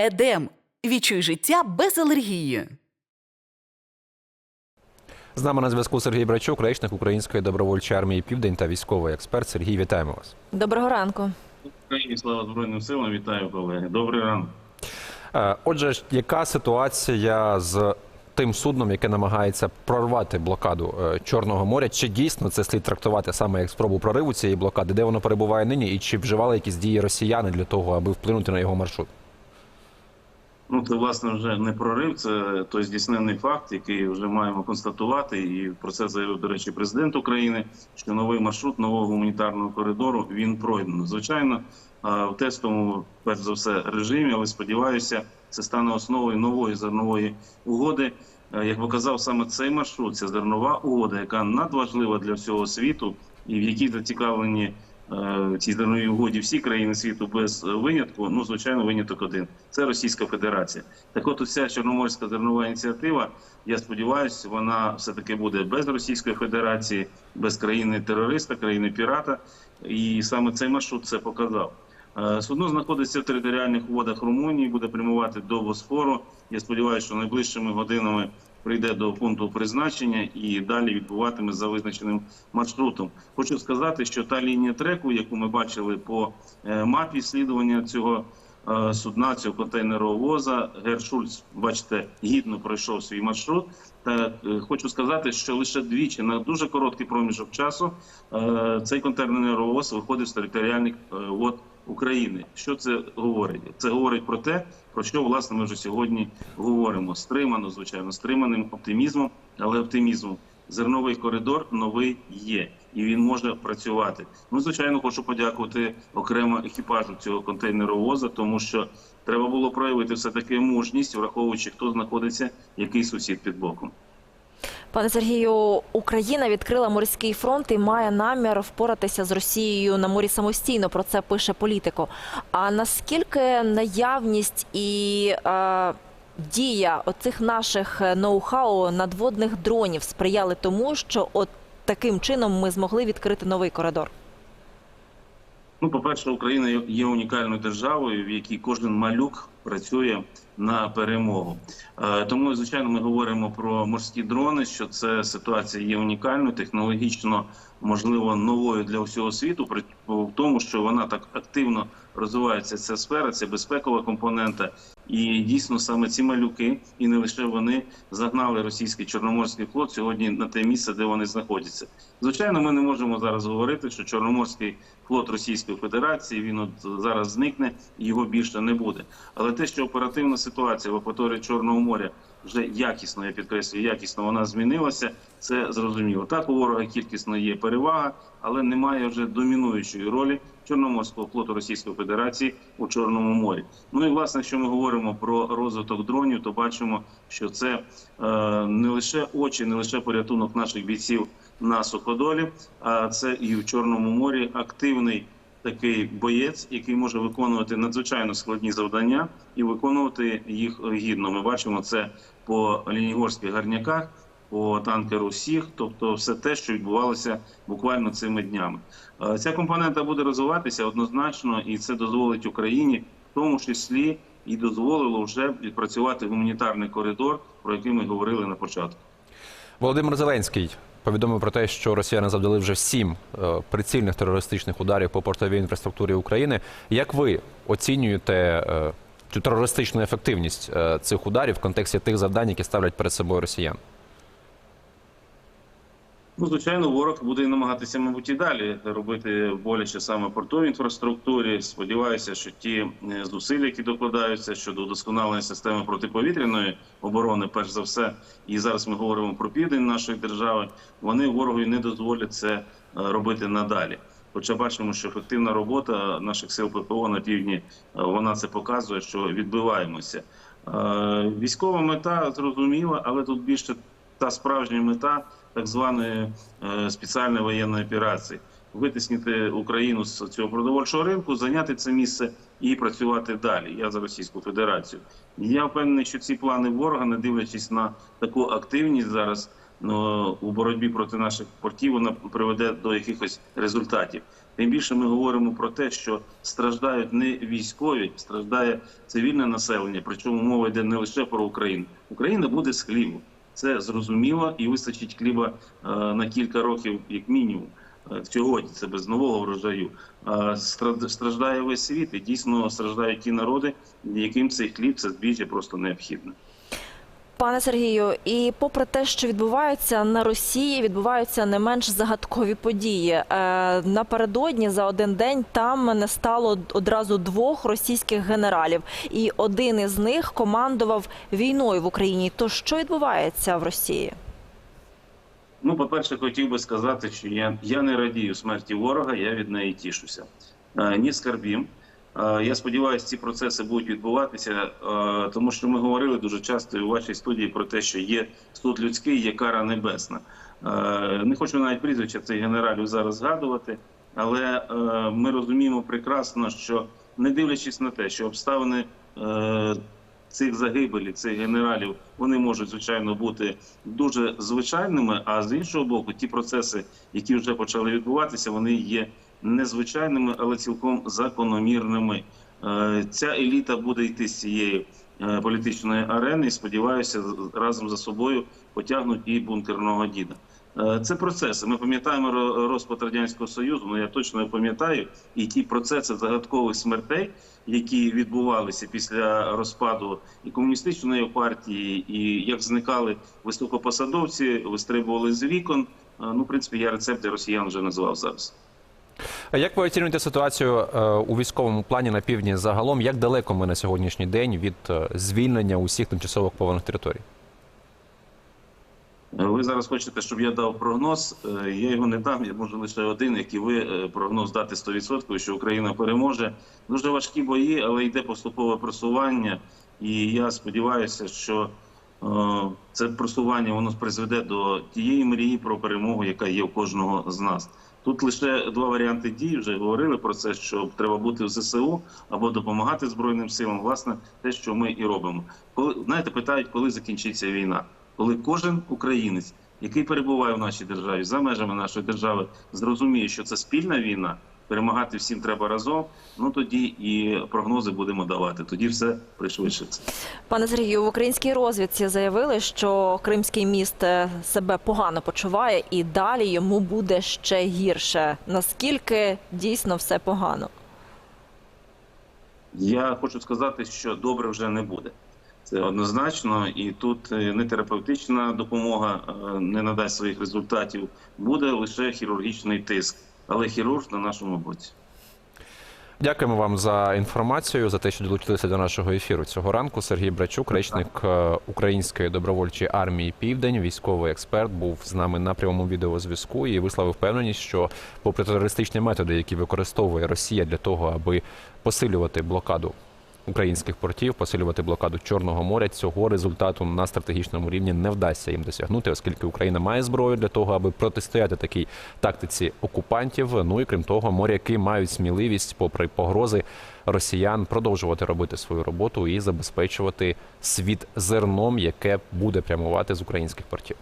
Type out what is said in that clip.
Едем. Відчуй життя без алергії. З нами на зв'язку Сергій Брачук, речник Української добровольчої армії Південь та військовий експерт. Сергій, вітаємо вас. Доброго ранку. Україні слава Збройним силам, вітаю колеги. Добрий ранок. Е, Отже, яка ситуація з тим судном, яке намагається прорвати блокаду е, Чорного моря? Чи дійсно це слід трактувати саме як спробу прориву цієї блокади? Де воно перебуває нині? І чи вживали якісь дії росіяни для того, аби вплинути на його маршрут? Ну це власне вже не прорив, це той здійснений факт, який вже маємо констатувати. І про це заявив, до речі, президент України, що новий маршрут нового гуманітарного коридору він пройдено. Звичайно, в тестовому, перш за все, режимі, але сподіваюся, це стане основою нової зернової угоди. Як показав саме цей маршрут, це зернова угода, яка надважлива для всього світу, і в якій зацікавлені е, цій зерновій угоді всі країни світу без винятку. Ну звичайно, виняток один це Російська Федерація. Так, от уся Чорноморська зернова ініціатива. Я сподіваюся, вона все таки буде без Російської Федерації, без країни терориста, країни пірата. І саме цей маршрут це показав. Е, Судно знаходиться в територіальних водах Румунії, буде прямувати до Босфору. Я сподіваюся, що найближчими годинами прийде до пункту призначення і далі відбуватиме за визначеним маршрутом. Хочу сказати, що та лінія треку, яку ми бачили по е, мапі слідування цього е, судна, цього контейнеровоза, Гершульц, бачите, гідно пройшов свій маршрут. Та е, хочу сказати, що лише двічі на дуже короткий проміжок часу цей контейнеровоз виходив з територіальних вод України. Що це говорить? Це говорить про те, про що власне ми вже сьогодні говоримо. Стримано, звичайно, стриманим оптимізмом, але оптимізмом. Зерновий коридор новий є, і він може працювати. Ну, звичайно, хочу подякувати окремо екіпажу цього контейнеровоза, тому що треба було проявити все таки мужність, враховуючи, хто знаходиться, який сусід під боком. Пане Сергію, Україна відкрила морський фронт і має намір впоратися з Росією на морі самостійно. Про це пише політико. А наскільки наявність і е, дія оцих наших ноу-хау надводних дронів сприяли тому, що от таким чином ми змогли відкрити новий коридор? Ну, по-перше, Україна є унікальною державою, в якій кожен малюк працює на перемогу. Е, Тому, звичайно, ми говоримо про морські дрони, що це ситуація є унікальною, технологічно можливо новою для всього світу. При тому, що вона так активно розвивається ця сфера, це безпекова компонента. І дійсно саме ці малюки, і не лише вони загнали російський чорноморський флот сьогодні на те місце, де вони знаходяться. Звичайно, ми не можемо зараз говорити, що чорноморський флот Російської Федерації він от зараз зникне і його більше не буде. Але те, що оперативна ситуація в акваторії Чорного моря вже якісно, я підкреслюю, якісно вона змінилася. Це зрозуміло. Так у ворога кількісно є перевага, але немає вже домінуючої ролі Чорноморського флоту Російської Федерації у Чорному морі. Ну і власне, якщо ми говоримо про розвиток дронів, то бачимо, що це е, не лише очі, не лише порятунок наших бійців на суходолі, а це і в Чорному морі активний такий боєць, який може виконувати надзвичайно складні завдання і виконувати їх гідно. Ми бачимо це по лінігорських гарняках, по танкеру «Сіг», тобто все те, що відбувалося буквально цими днями. Е, Ця компонента буде розвиватися однозначно, і це дозволить Україні, в тому числі і дозволило вже відпрацювати гуманітарний коридор, про який ми говорили на початку. Володимир Зеленський повідомив про те, що росіяни завдали вже сім е, прицільних терористичних ударів по портовій інфраструктурі України. Як ви оцінюєте е, цю терористичну ефективність цих ударів в контексті тих завдань, які ставлять перед собою росіян? Ну, звичайно, ворог буде намагатися, мабуть, і далі робити боляче саме портовій інфраструктурі. Сподіваюся, що ті е, зусилля, які докладаються щодо удосконалення системи протиповітряної оборони, перш за все, і зараз ми говоримо про південь нашої держави. Вони ворогові не дозволять це е, робити надалі. Хоча бачимо, що ефективна робота наших сил ППО на півдні е, вона це показує, що відбиваємося. Військова мета зрозуміла, але тут більше та справжня мета так званої е, спеціальної воєнної операції. Витиснити Україну з цього продовольчого ринку, зайняти це місце і працювати далі. Я за Російську Федерацію. Я впевнений, що ці плани ворога, не дивлячись на таку активність зараз ну, у боротьбі проти наших портів вона приведе до якихось результатів. Тим більше ми говоримо про те, що страждають не військові, страждає цивільне населення. Причому мова йде не лише про Україну. Україна буде з хлібу. Це зрозуміло і вистачить хліба е, на кілька років, як мінімум. Е, Сьогодні це без нового врожаю. Страд- страждає весь світ, і дійсно страждають ті народи, яким цей хліб, це збіжжя просто необхідне. Пане Сергію, і попри те, що відбувається на Росії, відбуваються не менш загадкові події. Е, напередодні за один день там не стало одразу двох російських генералів, і один із них командував війною в Україні. То що відбувається в Росії? Ну, по-перше, хотів би сказати, що я, я не радію смерті ворога, я від неї тішуся. Е, ні скарбім. Е, я сподіваюся, ці процеси будуть відбуватися, е, тому що ми говорили дуже часто у вашій студії про те, що є суд людський, є кара небесна. Е, не хочу навіть прізвища цих генералів зараз згадувати, але ми розуміємо прекрасно, що не дивлячись на те, що обставини цих загибелі, цих генералів, вони можуть звичайно бути дуже звичайними. А з іншого боку, ті процеси, які вже почали відбуватися, вони є незвичайними, але цілком закономірними. Е, Ця еліта буде йти з цієї е, політичної арени, і сподіваюся, разом за собою потягнуть і бункерного діда. Е, Це процеси. Ми пам'ятаємо ро- розпад радянського союзу. Ну я точно пам'ятаю і ті процеси загадкових смертей, які відбувалися після розпаду і комуністичної партії, і як зникали високопосадовці, вистрибували з вікон. Ну, в принципі, я рецепт для росіян вже назвав зараз. А Як ви оцінюєте ситуацію е, у військовому плані на півдні загалом? Як далеко ми на сьогоднішній день від е, звільнення усіх тимчасово окупованих територій? Е, Ви зараз хочете, щоб я дав прогноз. Я його не дам. Я можу лише один, як і ви прогноз дати 100%, що Україна переможе. Дуже важкі бої, але йде поступове просування. І я сподіваюся, що це просування воно призведе до тієї мрії про перемогу, яка є у кожного з нас. Тут лише два варіанти дій. Вже говорили про це, що треба бути в ЗСУ або допомагати збройним силам. Власне, те, що ми і робимо. Коли знаєте, питають, коли закінчиться війна коли кожен українець, який перебуває в нашій державі за межами нашої держави, зрозуміє, що це спільна війна, перемагати всім треба разом. Ну тоді і прогнози будемо давати. Тоді все пришвидшиться. Пане Сергію, в українській розвідці заявили, що Кримський міст е, себе погано почуває, і далі йому буде ще гірше. Наскільки дійсно все погано? Я хочу сказати, що добре вже не буде. Це однозначно, і тут е, не терапевтична допомога е, не надасть своїх результатів. Буде лише хірургічний тиск, але хірург на нашому боці. Дякуємо вам за інформацію, за те, що долучилися до нашого ефіру цього ранку. Сергій Брачук, речник е, Української добровольчої армії Південь, військовий експерт, був з нами на прямому відеозв'язку і висловив впевненість, що, попри терористичні методи, які використовує Росія для того, аби посилювати блокаду українських портів, посилювати блокаду Чорного моря, цього результату на стратегічному рівні не вдасться їм досягнути, оскільки Україна має зброю для того, аби протистояти такій тактиці окупантів. Ну і крім того, моряки мають сміливість, попри погрози росіян, продовжувати робити свою роботу і забезпечувати світ зерном, яке буде прямувати з українських портів.